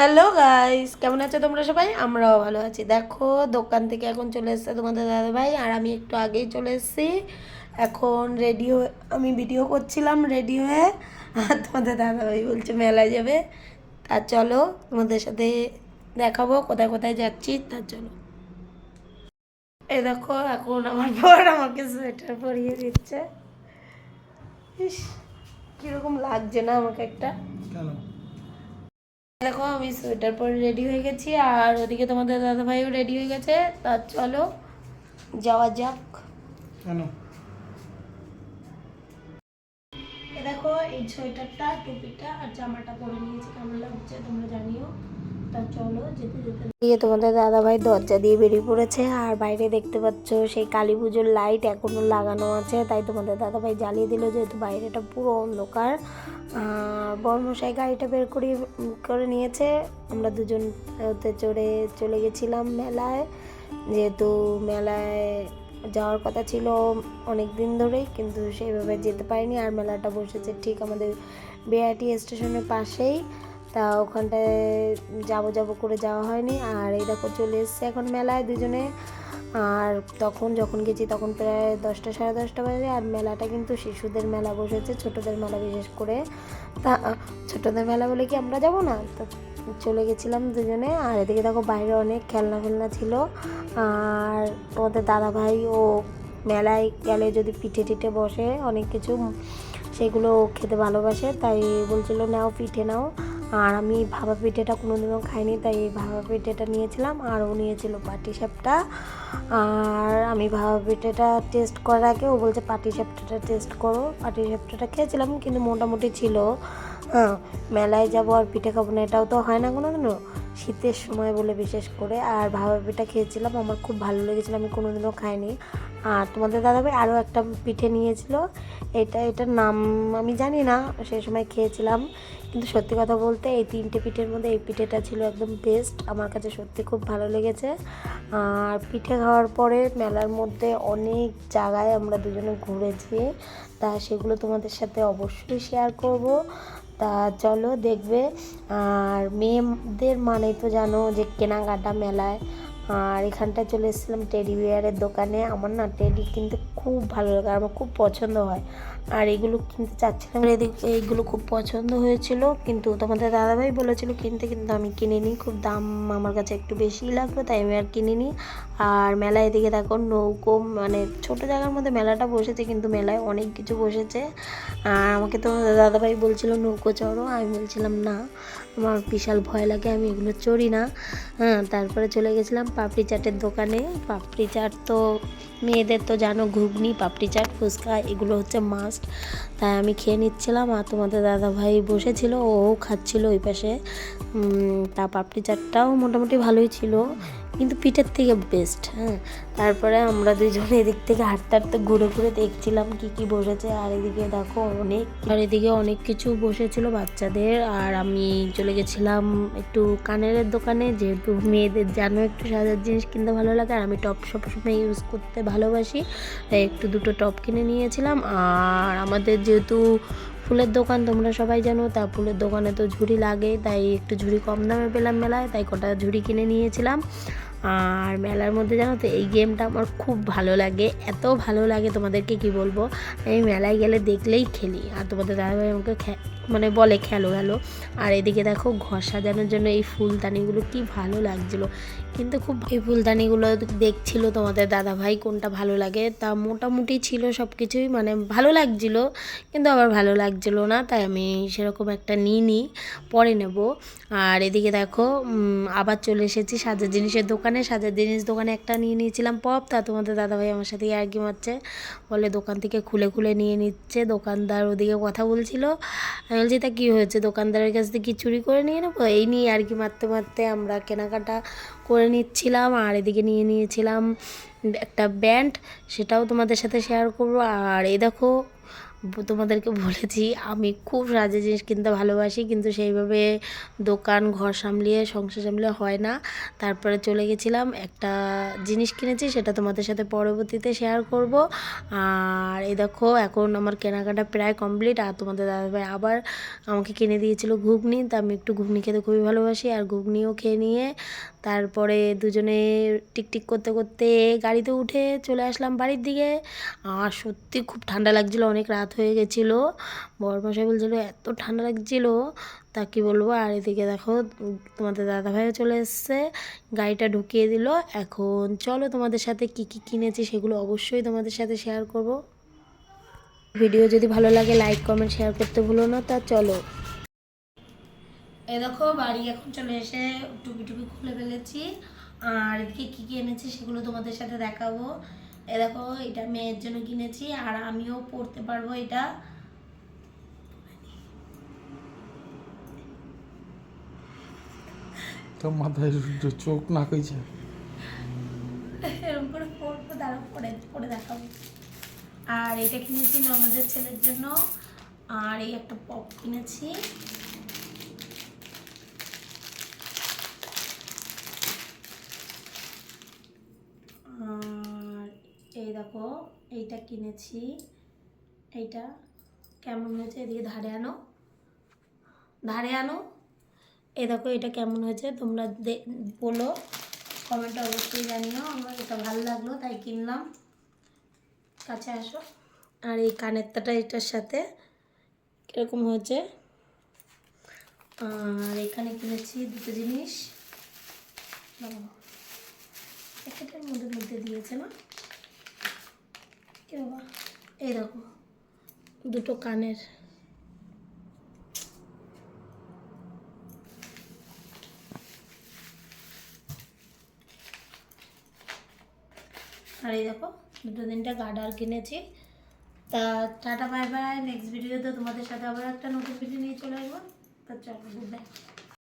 Hello guys কেমন আছো তোমরা সবাই? আমরাও ভালো আছি। দেখো, দোকান থেকে এখন চলে এসছে তোমাদের দাদা ভাই আর আমি একটু আগেই চলে এসেছি। এখন রেডি হয়ে, আমি ভিডিও করছিলাম রেডি হয়ে। আর তোমাদের দাদা ভাই বলছে, মেলায় যাবে? তা চলো, তোমাদের সাথে দেখাবো, কোথায় কোথায় যাচ্ছি। তার চলো। এ দেখো, এখন আমার বর আমাকে সোয়েটার পরিয়ে দিচ্ছে। ইস, কীরকম লাগছে না আমাকে একটা? কেন? দেখো আমি সোয়েটার পরে রেডি হয়ে গেছি আর ওদিকে তোমাদের দাদা ভাইও রেডি হয়ে গেছে তা চলো যাওয়া যাক। কেন? দেখো এই সোয়েটারটা টুপিটা আর জামাটা পরে নিয়েছি কেমন লাগছে তোমরা জানিও। দিয়ে তোমাদের দাদা ভাই দরজা দিয়ে বেরিয়ে পড়েছে, আর বাইরে দেখতে পাচ্ছ সেই কালী পুজোর লাইট এখনও লাগানো আছে, তাই তোমাদের দাদা ভাই জ্বালিয়ে দিল যেহেতু বাইরেটা পুরো অন্ধকার। বর্মশাই গাড়িটা বের করে করে নিয়েছে। আমরা দুজন, ওতে চড়ে চলে গেছিলাম মেলায়। যেহেতু মেলায় যাওয়ার কথা ছিল অনেক দিন ধরেই, কিন্তু সেইভাবে যেতে পারিনি। আর মেলাটা বসেছে ঠিক আমাদের বিআরটি স্টেশনের পাশেই। তা ওখানটায় যাব যাব করে যাওয়া হয়নি। আর এই দেখো চলে এসছে এখন মেলায় দুজনে। আর তখন যখন গেছি তখন প্রায় দশটা, সাড়ে দশটা বাজে। আর মেলাটা কিন্তু শিশুদের মেলা বসেছে, ছোটদের মেলা বিশেষ করে। তা ছোটদের মেলা বলে কি আমরা যাব না? তো চলে গেছিলাম দুজনে। আর এদিকে দেখো বাইরে অনেক খেলনা ফেলনা ছিল। আর তোমাদের দাদা ভাই ও মেলায় গেলে যদি পিঠে টিঠে বসে অনেক কিছু, সেগুলো খেতে ভালোবাসে। তাই বলছিল, নাও, পিঠে নাও। আর আমি ভাপা পিঠেটা কোনোদিনও খাইনি, তাই এই ভাপা পিঠেটা নিয়েছিলাম আর ও নিয়েছিল পাটি সাপটা। আর আমি ভাপা পিঠেটা টেস্ট করার আগে ও বলছে, পাটি সাপটাটা টেস্ট করো। পাটি সাপটাটা খেয়েছিলাম, কিন্তু মোটামুটি ছিল। হ্যাঁ মেলায় যাব আর পিঠে খাব না, এটাও তো হয় না কোনো দিনও শীতের সময় বলে বিশেষ করে। আর ভাপা পিঠা খেয়েছিলাম, আমার খুব ভালো লেগেছিলো, আমি কোনোদিনও খাইনি। আর তোমাদের দাদাভাই আরও একটা পিঠে নিয়েছিল। এটা, এটার নাম আমি জানি না, সেই সময় খেয়েছিলাম। কিন্তু সত্যি কথা বলতে এই তিনটে পিঠের মধ্যে এই পিঠেটা ছিল একদম বেস্ট আমার কাছে সত্যি খুব ভালো লেগেছে। আর পিঠে খাওয়ার পরে মেলার মধ্যে অনেক জায়গায় আমরা দুজনে ঘুরেছি। তা সেগুলো তোমাদের সাথে অবশ্যই শেয়ার করব। তা চলো দেখবে। আর মেয়েদের মানে তো জানো যে কেনাকাটা মেলায়। আর এখানটায় চলে এসেছিলাম টেডি বিয়ারের দোকানে। আমার না টেডি কিন্তু খুব ভালো লাগে আমার খুব পছন্দ হয়। আর এগুলো কিনতে চাচ্ছিলাম এদিক এইগুলো খুব পছন্দ হয়েছিল, কিন্তু তোমাদের দাদাভাই বলেছিল কিনতে, কিন্তু আমি কিনিনি। খুব দাম আমার কাছে একটু বেশিই লাগল তাই আমি আর কিনিনি। আর মেলায় এদিকে দেখো নৌকো মানে ছোট জায়গার মধ্যে মেলাটা বসেছে, কিন্তু মেলায় অনেক কিছু বসেছে। আর আমাকে তো দাদাভাই বলছিল, নৌকো চড়ো? আমি বলছিলাম, না, আমার বিশাল ভয় লাগে, আমি এগুলো চড়ি না। হ্যাঁ তারপরে চলে গেছিলাম পাপড়ি চাটের দোকানে। পাপড়ি চাট তো মেয়েদের তো জানো ঘুগনি, পাপড়ি চাট, ফুচকা, এগুলো হচ্ছে মাস্ট তাই আমি খেয়ে নিচ্ছিলাম আর তোমাদের দাদা ভাই বসেছিল, ও খাচ্ছিল ওই পাশে। তা পাপড়ি চাটটাও মোটামুটি ভালোই ছিল, কিন্তু পিঠের থেকে বেস্ট হ্যাঁ। তারপরে আমরা দুজনে এদিক থেকে হাঁটতে হাঁটতে ঘুরে ঘুরে দেখছিলাম কি কি বসেছে। আর এদিকে দেখো অনেক, আর এদিকে অনেক কিছু বসেছিল বাচ্চাদের। আর আমি চলে গেছিলাম একটু কানের দোকানে, যেহেতু মেয়েদের জানো একটু সাজার জিনিস কিনতে ভালো লাগে। আর আমি টপ সবসময় ইউজ করতে ভালোবাসি। তাই একটু দুটো টপ কিনে নিয়েছিলাম। আর আমাদের যেহেতু ফুলের দোকান, তোমরা সবাই জানো, তা ফুলের দোকানে তো ঝুড়ি লাগে, তাই একটু ঝুড়ি কম দামে পেলাম মেলায়, তাই কটা ঝুড়ি কিনে নিয়েছিলাম। আর মেলার মধ্যে জানো তো, এই গেমটা আমার খুব ভালো লাগে। এত ভালো লাগে তোমাদেরকে কি বলব? আমি মেলায় গেলে দেখলেই খেলি। আর তোমাদের দাদাভাই আমাকে মানে বলে, খেলো খেলো। আর এদিকে দেখো, ঘর সাজানোর জন্য এই ফুলদানিগুলো কি ভালো লাগছিল। কিন্তু খুব এই ফুলদানিগুলো দেখছিল তোমাদের দাদা ভাই কোনটা ভালো লাগে? তা মোটামুটি ছিল সব কিছুই মানে ভালো লাগছিল, কিন্তু আবার ভালো লাগছিল না। তাই আমি সেরকম একটা নিইনি, পরে নেব। আর এদিকে দেখো আবার চলে এসেছি সাজার জিনিসের দোকানে। সাজার জিনিস দোকানে একটা নিয়ে নিয়েছিলাম পপ। তা তোমাদের দাদাভাই আমার সাথে আর কি মারছে। বলে দোকান থেকে খুলে খুলে নিয়ে নিচ্ছে। দোকানদার ওদিকে কথা বলছিল। আমি বলছি, তা কী হয়েছে? দোকানদারের কাছ থেকে কি চুরি করে নিয়ে নেব? এই নিয়ে আর কি মারতে মারতে আমরা কেনাকাটা করে নিচ্ছিলাম। আর এদিকে নিয়ে নিয়েছিলাম একটা ব্যান্ড। সেটাও তোমাদের সাথে শেয়ার করব। আর এই দেখো তোমাদেরকে বলেছি, আমি খুব সাজে জিনিস কিনতে ভালোবাসি, কিন্তু সেইভাবে দোকান, ঘর সামলিয়ে, সংসার সামলিয়ে হয় না। তারপরে চলে গেছিলাম, একটা জিনিস কিনেছি, সেটা তোমাদের সাথে পরবর্তীতে শেয়ার করব। আর এই দেখো, এখন আমার কেনাকাটা প্রায় কমপ্লিট আর তোমাদের দাদাভাই আবার আমাকে কিনে দিয়েছিল ঘুগনি, তা আমি একটু ঘুগনি খেতে খুবই ভালোবাসি, আর ঘুগনিও খেয়ে নিয়ে তারপরে দুজনে টিকটিক করতে করতে গাড়িতে উঠে চলে আসলাম বাড়ির দিকে। আর সত্যি খুব ঠান্ডা লাগছিল, অনেক রাত হয়ে গেছিল। বরমশাই বলছিল, এত ঠান্ডা লাগছিল? তা কি বলব? আর এদিকে দেখো, তোমাদের দাদাভাইও চলে এসছে। গাড়িটা ঢুকিয়ে দিল। এখন চলো তোমাদের সাথে কি কি কিনেছি সেগুলো অবশ্যই তোমাদের সাথে শেয়ার করব। ভিডিও যদি ভালো লাগে লাইক কমেন্ট শেয়ার করতে ভুলো না। তা চলো। এই দেখো বাড়ি এখন চলে এসে টুপি টুপি খুলে ফেলেছি। আর এদিকে কী কী এনেছি সেগুলো তোমাদের সাথে দেখাবো। এ দেখো এটা মেয়ের জন্য কিনেছি আর আমিও পড়তে পারব এটা। তো মাথায় চ- চোখ না কইছে? এরকম করে পরবো দাঁড়া পরে দেখাবো। আর এটা কিনেছি আমাদের ছেলের জন্য। আর এই একটা পপ কিনেছি আর এই দেখো, এইটা কিনেছি। এইটা কেমন হয়েছে? এদিকে ধারে আনো। ধারে আনো। এ দেখো, এটা কেমন হয়েছে? তোমরা বলো। কমেন্টে অবশ্যই জানিও। আমার এটা ভালো লাগল, তাই কিনলাম। কাছে আসো। আর এই কানেরটাটা, এটার সাথে কীরকম হয়েছে? আর এখানে কিনেছি দুটো জিনিস। প্যাকেটের মধ্যে মধ্যে দিয়েছে না? এই দুটো কানের। আর এই দেখো, দুটো তিনটা গার্ডার কিনেছি। তা টাটা, বাই বাই। নেক্সট ভিডিওতে তোমাদের সাথে আবার একটা নতুন ভিডিও নিয়ে চলে আসব। তা চলো গুড বাই